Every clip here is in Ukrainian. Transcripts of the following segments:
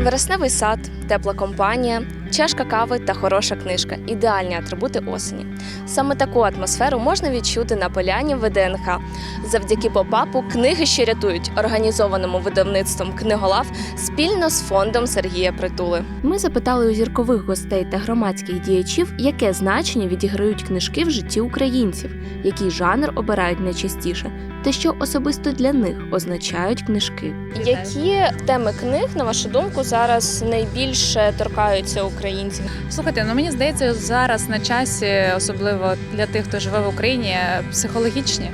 вересневий сад тепла компанія, чашка кави та хороша книжка ідеальні атрибути осені. Саме таку атмосферу можна відчути на поляні ВДНХ. Завдяки попапу книги, що рятують, організованому видавництвом книголав спільно з фондом Сергія Притули. Ми запитали у зіркових гостей та громадських діячів, яке значення відіграють книжки в житті українців, який жанр обирають найчастіше, та що особисто для них означають книжки. Які теми книг, на вашу думку, зараз найбільше торкаються українців? Слухайте, ну мені здається, зараз на часі, особливо для тих, хто живе в Україні, психологічні.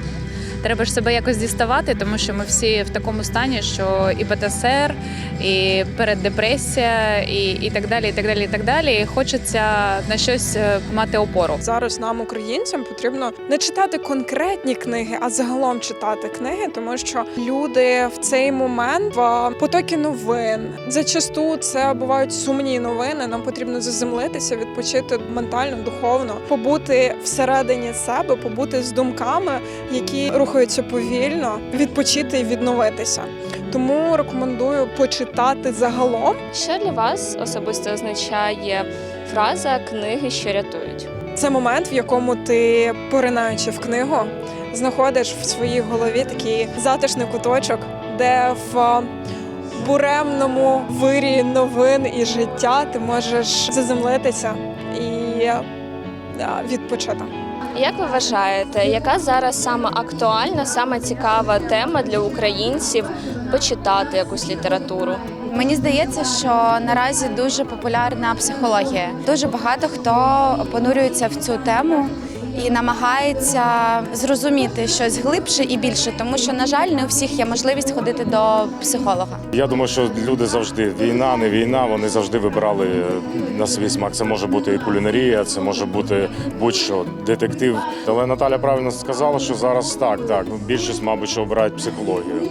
Треба ж себе якось діставати, тому що ми всі в такому стані, що і ПТСР, і переддепресія, і, і так далі, і так далі, і так далі. І хочеться на щось е, мати опору. Зараз нам, українцям, потрібно не читати конкретні книги, а загалом читати книги, тому що люди в цей момент в потокі новин зачасту це бувають сумні новини. Нам потрібно заземлитися, відпочити ментально, духовно, побути всередині себе, побути з думками, які рухаються повільно, відпочити і відновитися. Тому рекомендую почитати загалом. Що для вас особисто означає фраза книги, що рятують? Це момент, в якому ти, поринаючи в книгу, знаходиш в своїй голові такий затишний куточок, де в буремному вирі новин і життя ти можеш заземлитися і відпочити. Як ви вважаєте, яка зараз саме актуальна, саме цікава тема для українців почитати якусь літературу? Мені здається, що наразі дуже популярна психологія. Дуже багато хто понурюється в цю тему і намагається зрозуміти щось глибше і більше, тому що, на жаль, не у всіх є можливість ходити до психолога. Я думаю, що люди завжди війна, не війна. Вони завжди вибирали на свій смак. Це може бути і кулінарія, це може бути будь-що детектив. Але Наталя правильно сказала, що зараз так, так більшість, мабуть, що обирають психологію.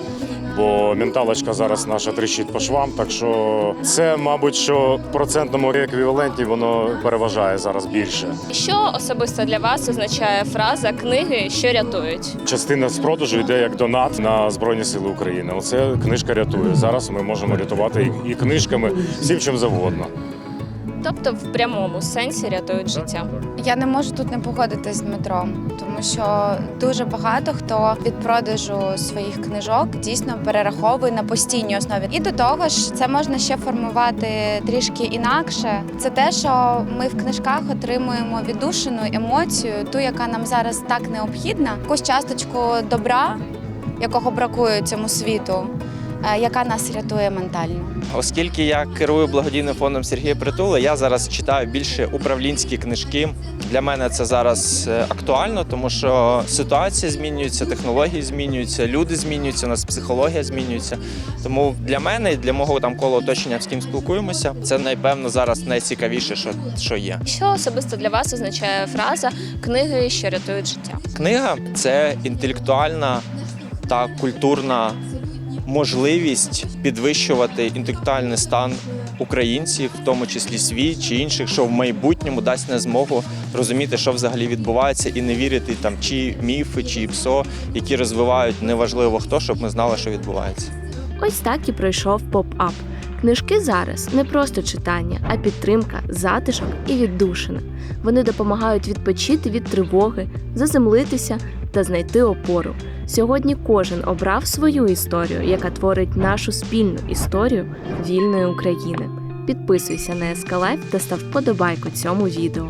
Бо менталочка зараз наша тріщить по швам, так що це, мабуть, що в процентному еквіваленті воно переважає зараз більше. Що особисто для вас означає фраза книги, що рятують? Частина з продажу йде як донат на Збройні Сили України. Оце книжка рятує. Зараз ми можемо рятувати і і книжками, всім чим завгодно. Тобто в прямому сенсі рятують життя. Я не можу тут не погодитись з Дмитром, тому що дуже багато хто від продажу своїх книжок дійсно перераховує на постійній основі. І до того ж, це можна ще формувати трішки інакше. Це те, що ми в книжках отримуємо віддушену емоцію, ту, яка нам зараз так необхідна, якусь часточку добра, якого бракує цьому світу, яка нас рятує ментально. Оскільки я керую благодійним фондом Сергія Притула, я зараз читаю більше управлінські книжки. Для мене це зараз е, актуально, тому що ситуація змінюється, технології змінюються, люди змінюються, у нас психологія змінюється. Тому для мене і для мого там коло оточення, з ким спілкуємося, це напевно зараз найцікавіше, що, що є. Що особисто для вас означає фраза книги, що рятують життя? Книга це інтелектуальна та культурна можливість підвищувати інтелектуальний стан українців, в тому числі свій чи інших, що в майбутньому дасть нам змогу розуміти, що взагалі відбувається, і не вірити там чи міфи, чи ПСО, які розвивають неважливо хто, щоб ми знали, що відбувається. Ось так і пройшов поп-ап. Книжки зараз не просто читання, а підтримка, затишок і віддушина. Вони допомагають відпочити від тривоги, заземлитися та знайти опору. Сьогодні кожен обрав свою історію, яка творить нашу спільну історію вільної України. Підписуйся на СК Лайф та став подобайку цьому відео.